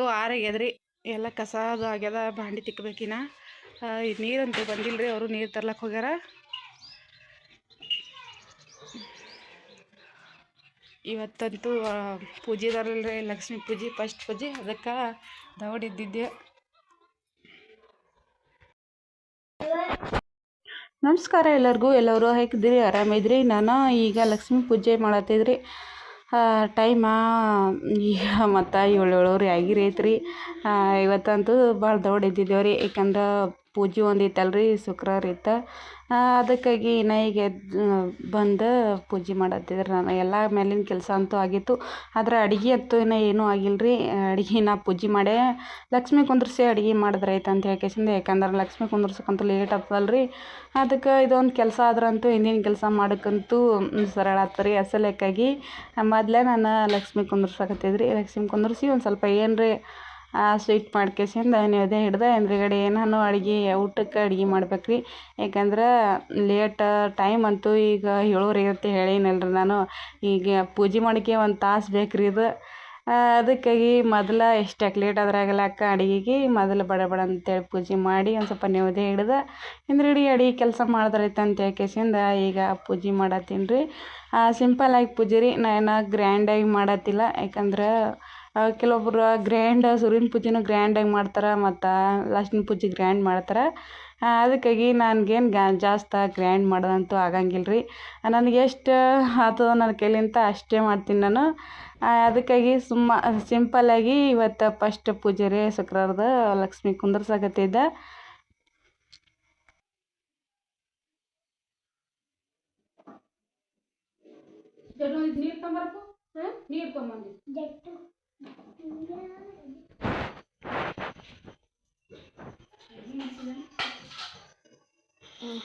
ಹೊತ್ತು ಆರಾಗ್ಯದ್ರಿ ಎಲ್ಲ ಕಸ ಅದು ಆಗ್ಯದ, ಬಾಂಡಿ ತಿಕ್ಕಬೇಕಿನ ನೀರಂತೂ ಬಂದಿಲ್ಲ ರೀ ಅವರು ನೀರು ತರ್ಲಕ್ಕೆ ಹೋಗ್ಯಾರ. ಇವತ್ತಂತೂ ಪೂಜೆದಾರಲ್ರಿ ಲಕ್ಷ್ಮೀ ಪೂಜೆ, ಫಸ್ಟ್ ಪೂಜೆ, ಅದಕ್ಕೆ ದವಡಿದ್ದಿದ್ದೆ ನಮಸ್ಕಾರ ಎಲ್ಲರಿಗೂ, ಎಲ್ಲರೂ ಹಾಕಿದ್ರಿ ಆರಾಮಿದ್ರಿ? ನಾನು ಈಗ ಲಕ್ಷ್ಮೀ ಪೂಜೆ ಮಾಡತ್ತಿದ್ರಿ. ಟೈಮ? ಈಗ ಮತ್ತು ಏಳು ಏಳುವರೆ ಆಗಿರೈತ್ರಿ. ಇವತ್ತಂತೂ ಭಾಳ ದೌಡ್ ಎದ್ದಿದ್ದೇವೆ ರೀ ಯಾಕಂದ್ರೆ ಪೂಜೆ ಒಂದು ಇತ್ತಲ್ರಿ ಶುಕ್ರವಾರ ಇತ್ತು ಅದಕ್ಕಾಗಿ ಎದ್ದು ಬಂದು ಪೂಜೆ ಮಾಡತ್ತಿದ್ರು ನಾನು. ಎಲ್ಲ ಮೇಲಿನ ಕೆಲಸ ಅಂತೂ ಆಗಿತ್ತು. ಆದ್ರೆ ಅಡ್ಗೆ ಅಂತೂ ಇನ್ನೂ ಏನೂ ಆಗಿಲ್ಲ ರೀ ಅಡ್ಗೆ ನಾ ಪೂಜೆ ಮಾಡೇ ಲಕ್ಷ್ಮಿ ಕುಂದ್ರಿಸಿ ಅಡ್ಗೆ ಮಾಡಿದ್ರೆ ಆಯ್ತು ಅಂತ ಹೇಳ್ಕೇಸಿಂದ ಯಾಕಂದ್ರೆ ಲಕ್ಷ್ಮಿ ಕುಂದ್ರಸಕ್ಕಂತೂ ಲೇಟ್ ಆಗ್ತದಲ್ಲ ರೀ ಅದಕ್ಕೆ ಇದೊಂದು ಕೆಲಸ ಆದ್ರಂತೂ ಹಿಂದಿನ ಕೆಲಸ ಮಾಡೋಕ್ಕಂತೂ ಸರಳ ಆತು ರೀ ಅಸಲಕ್ಕಾಗಿ ಮೊದಲೇ ನಾನು ಲಕ್ಷ್ಮಿ ಕುಂದ್ರಸಕತ್ತಿದ್ರಿ. ಲಕ್ಷ್ಮಿ ಕುಂದ್ರಿಸಿ ಒಂದು ಸ್ವಲ್ಪ ಏನ್ರಿ ಸ್ವೀಟ್ ಮಾಡ್ಕೇಸಿಂದ ನೈವೇದ್ಯ ಹಿಡ್ದು ಹಿಂದುಗಡೆ ಏನಾನು ಅಡ್ಗೆ, ಊಟಕ್ಕೆ ಅಡ್ಗೆ ಮಾಡ್ಬೇಕು ರೀ ಯಾಕಂದ್ರೆ ಲೇಟ್ ಟೈಮ್ ಅಂತೂ ಈಗ ಏಳುವರೆ ಅಂತ ರೀ ನಾನು. ಈಗ ಪೂಜೆ ಮಾಡೋಕ್ಕೆ ಒಂದು ತಾಸು ಬೇಕು ರೀ ಇದು ಅದಕ್ಕಾಗಿ ಮೊದಲ ಎಷ್ಟಕ್ಕೆ ಲೇಟ್ ಆದ್ರೆ ಆಗಲ್ಲ ಅಕ್ಕ ಅಡ್ಗೆಗೆ ಮೊದಲು ಬಡ ಬಡ ಅಂತೇಳಿ ಪೂಜೆ ಮಾಡಿ ಒಂದು ಸ್ವಲ್ಪ ನೈವೇದ್ಯ ಹಿಡ್ದು ಹಿಂದ್ಗಡೆ ಅಡುಗೆ ಕೆಲಸ ಮಾಡಿದ್ರೈತೆ ಅಂತ ಹೇಳ್ಕೇಸಿಂದ ಈಗ ಪೂಜೆ ಮಾಡತ್ತೀನಿ ರೀ. ಸಿಂಪಲ್ಲಾಗಿ ಪೂಜೆ ರೀ. ನಾನು ಗ್ರ್ಯಾಂಡಾಗಿ ಮಾಡತ್ತಿಲ್ಲ. ಯಾಕಂದ್ರೆ ಕೆಲವೊಬ್ರು ಗ್ರ್ಯಾಂಡ್ ಸೂರ್ಯನ ಪೂಜೆನೂ ಗ್ರ್ಯಾಂಡಾಗಿ ಮಾಡ್ತಾರೆ ಮತ್ತು ಲಕ್ಷ್ಮಿ ಪೂಜೆ ಗ್ರ್ಯಾಂಡ್ ಮಾಡ್ತಾರೆ. ಅದಕ್ಕಾಗಿ ನನ್ಗೇನು ಗ್ಯಾ ಜಾಸ್ತಿ ಗ್ರ್ಯಾಂಡ್ ಮಾಡೋದಂತೂ ಆಗಂಗಿಲ್ಲ ರೀ ನನಗೆ ಎಷ್ಟು ಆತದ ನನ್ನ ಕೈಲಿಂದ ಅಷ್ಟೇ ಮಾಡ್ತೀನಿ ನಾನು. ಅದಕ್ಕಾಗಿ ಸುಮ್ಮ ಸಿಂಪಲ್ಲಾಗಿ ಇವತ್ತು ಫಸ್ಟ್ ಪೂಜೆ ರೀ ಶುಕ್ರವಾರದ ಲಕ್ಷ್ಮಿ ಕುಂದ್ರಸಕತ್ತಿದ್ದೆ ನೀರು ನೀರು 嗯？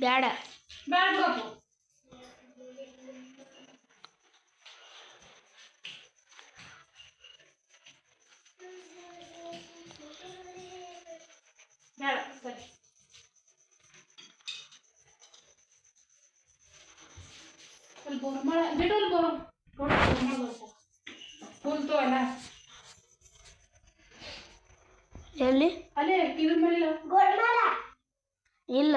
ಬ್ಯಾಡ. ಬ್ಯಾಡ ಬಿಡಪ್ಪು ಬೇಡ ಸರಿ ಅಲ್ಲಿ ಬೋರ್ ಬೋರ್ಮಳ ಬರ್ತಾವ ಫುಲ್ ತೋ ಅಲ್ಲ. ಎಲ್ಲಿ? ಅಲ್ಲೇ ಇದ್ರ ಮೇಲೆ ಇಲ್ಲ.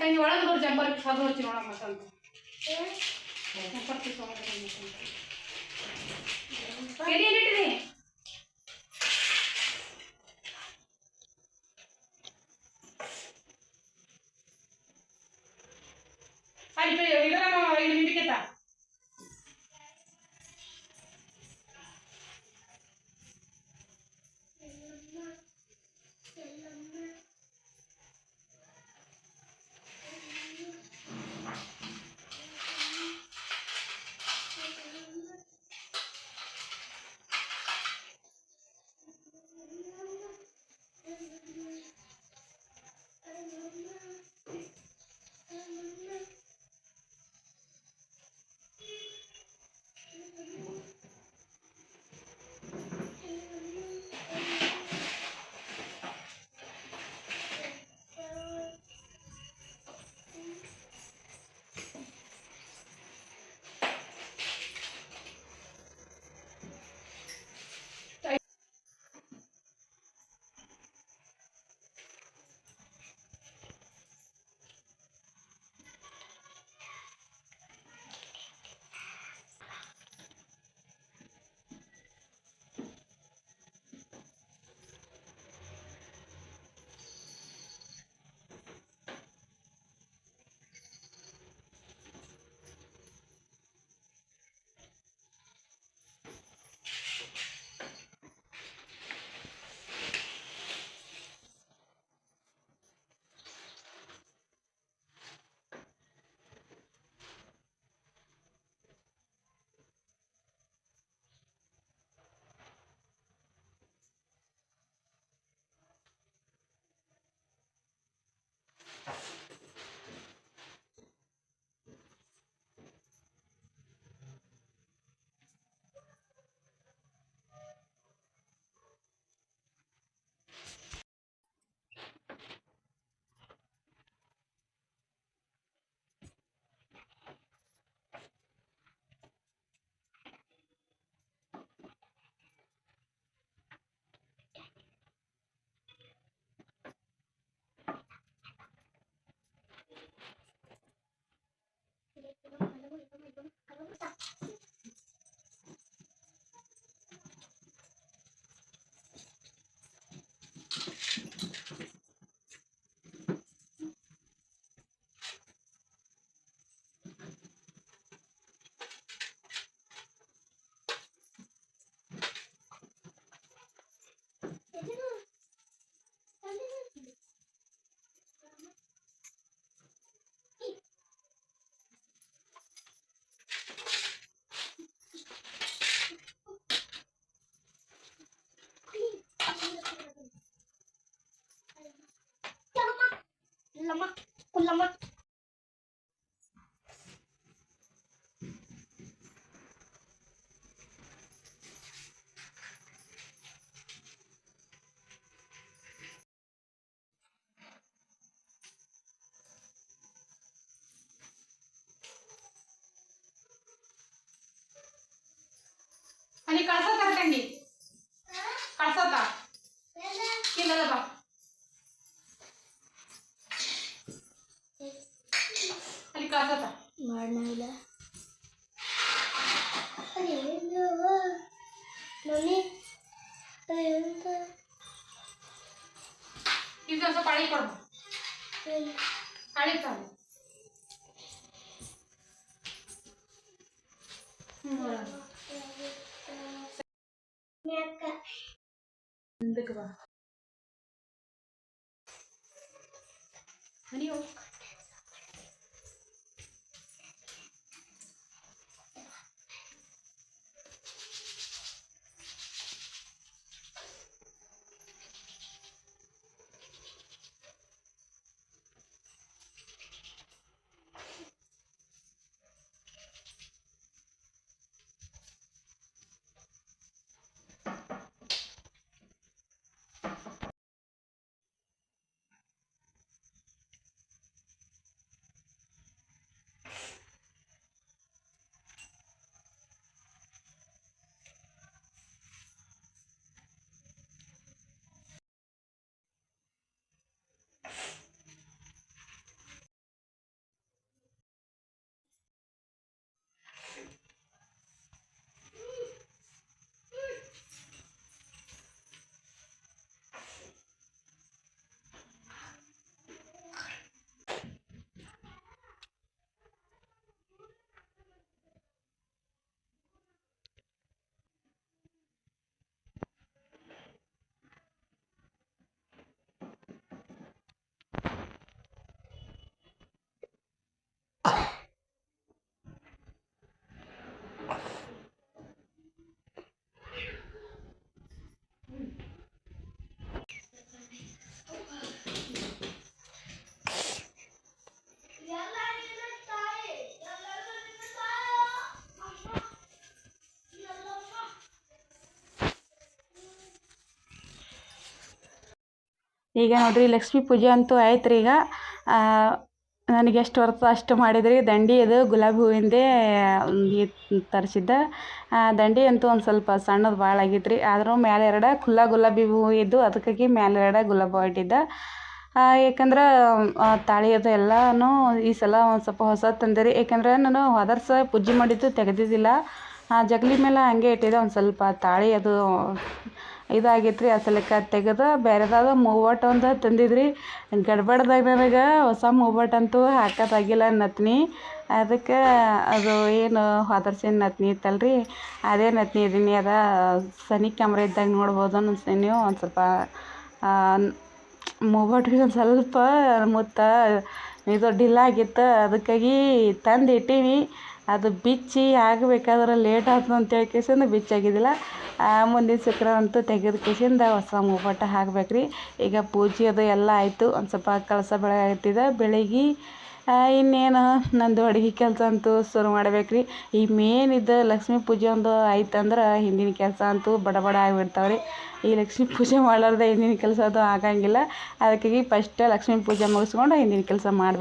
ತಂಗಿ ಒಳಗೆ ನೋಡಿ ಜಂಬರ್ ಅದು ಹಚ್ಚಿ ನೋಡಮ್ಮ ಅಂತ ಜಂಬರ್ ಎಲ್ಲಿಟ್ಟಿರಿ मग. आणि कळसा करते मी कळसा केलं ಮಾಡಲ್ಲ ಅದೇನು ಮಮ್ಮಿ ಅದೇಂತ ಇದು ಸ್ವಲ್ಪ ಅಳಿ ಕೊಡ್ಬ ಅಳಿ ತಾಳು ಮುಂದಕ್ಕೆ ಬಾ ಈಗ ನೋಡಿರಿ ಲಕ್ಷ್ಮೀ ಪೂಜೆ ಅಂತೂ ಆಯ್ತು ರೀ ಈಗ ನನಗೆ ಎಷ್ಟು ಬರ್ತದೆ ಅಷ್ಟು ಮಾಡಿದ್ರಿ. ದಂಡಿ ಅದು ಗುಲಾಬಿ ಹೂವಿಂದೇ ತರಿಸಿದ್ದೆ. ದಂಡಿ ಅಂತೂ ಒಂದು ಸ್ವಲ್ಪ ಸಣ್ಣದು ಭಾಳ ಆಗಿತ್ತು ರೀ ಆದರೂ ಮ್ಯಾಲೆ ಎರಡ ಖುಲ್ಲ ಗುಲಾಬಿ ಹೂವು ಇದ್ದು ಅದಕ್ಕಾಗಿ ಮ್ಯಾಲೆ ಎರಡ ಗುಲಾಬಿ ಇಟ್ಟಿದ್ದೆ. ಯಾಕಂದ್ರೆ ತಾಳಿ ಅದು ಎಲ್ಲನೂ ಈ ಸಲ ಒಂದು ಸ್ವಲ್ಪ ಹೊಸ ತಂದಿರಿ. ಯಾಕಂದ್ರೆ ನಾನು ಹದರ್ಸ ಪೂಜೆ ಮಾಡಿದ್ದು ತೆಗೆದಿದ್ದಿಲ್ಲ. ಜಗಲಿ ಮೇಲೆ ಹಂಗೆ ಇಟ್ಟಿದ್ದೆ ಒಂದು ಸ್ವಲ್ಪ ತಾಳಿ ಅದು ಇದಾಗೈತೆ ರೀ ಆ ಸಲಕ್ಕೆ ತೆಗೆದು. ಬೇರೆದಾದ ಮೂವಟ್ಟು ಒಂದು ತಂದಿದ್ರಿ. ಗಡ್ಬಡ್ದಾಗ ನನಗೆ ಹೊಸ ಮೂವಟ್ ಅಂತೂ ಹಾಕೋದಾಗಿಲ್ಲ ನತ್ನಿ. ಅದಕ್ಕೆ ಅದು ಏನು ಹೊದರ್ಸಿನ ನತ್ನಿ ಇತ್ತಲ್ರಿ. ಅದೇ ನತ್ನಿ ಇದೀನಿ. ಅದ ಸನಿ ಕ್ಯಾಮ್ರಾ ಇದ್ದಾಗ ನೋಡ್ಬೋದು ಅನ್ನಿಸ್ತೀನಿ ನೀವು. ಒಂದು ಸ್ವಲ್ಪ ಮೂವಟ್ಟಿಗೆ ಒಂದು ಸ್ವಲ್ಪ ಮುತ್ತ ಇದು ಡಿಲ್ಲಾಗಿತ್ತು ಅದಕ್ಕಾಗಿ ತಂದು ಇಟ್ಟೀನಿ ಅದು ಬಿಚ್ಚಿ ಆಗಬೇಕಾದ್ರೆ ಲೇಟ್ ಆಯ್ತು ಅಂತೇಳಿ ಕೇಸಿಂದ ಬಿಚ್ಚಾಗಿದ್ದಿಲ್ಲ. ಮುಂದಿನ ಶುಕ್ರವಾರ ಅಂತೂ ತೆಗೆದು ಕೇಸಿಂದ ಹೊಸ ಮೂವಟ್ಟು ಹಾಕ್ಬೇಕು ರೀ ಈಗ ಪೂಜೆ ಅದು ಎಲ್ಲ ಆಯಿತು. ಒಂದು ಸ್ವಲ್ಪ ಕಳಸ ಬೆಳಗಾಗ್ತಿದೆ ಬೆಳಗ್ಗೆ ಇನ್ನೇನು ನಂದು ಅಡುಗೆ ಕೆಲಸ ಅಂತೂ ಶುರು ಮಾಡ್ಬೇಕು ರೀ ಈ ಮೇನ್ ಇದು ಲಕ್ಷ್ಮೀ ಪೂಜೆ ಒಂದು ಆಯ್ತಂದ್ರೆ ಹಿಂದಿನ ಕೆಲಸ ಅಂತೂ ಬಡ ಬಡ ಆಗಿಬಿಡ್ತಾವೆ ರೀ ಈ ಲಕ್ಷ್ಮೀ ಪೂಜೆ ಮಾಡಲಾರ್ದೆ ಹಿಂದಿನ ಕೆಲಸ ಅದು ಆಗಂಗಿಲ್ಲ. ಅದಕ್ಕಾಗಿ ಫಸ್ಟ್ ಲಕ್ಷ್ಮೀ ಪೂಜೆ ಮುಗಿಸ್ಕೊಂಡು ಹಿಂದಿನ ಕೆಲಸ ಮಾಡ್ಬೇಕು.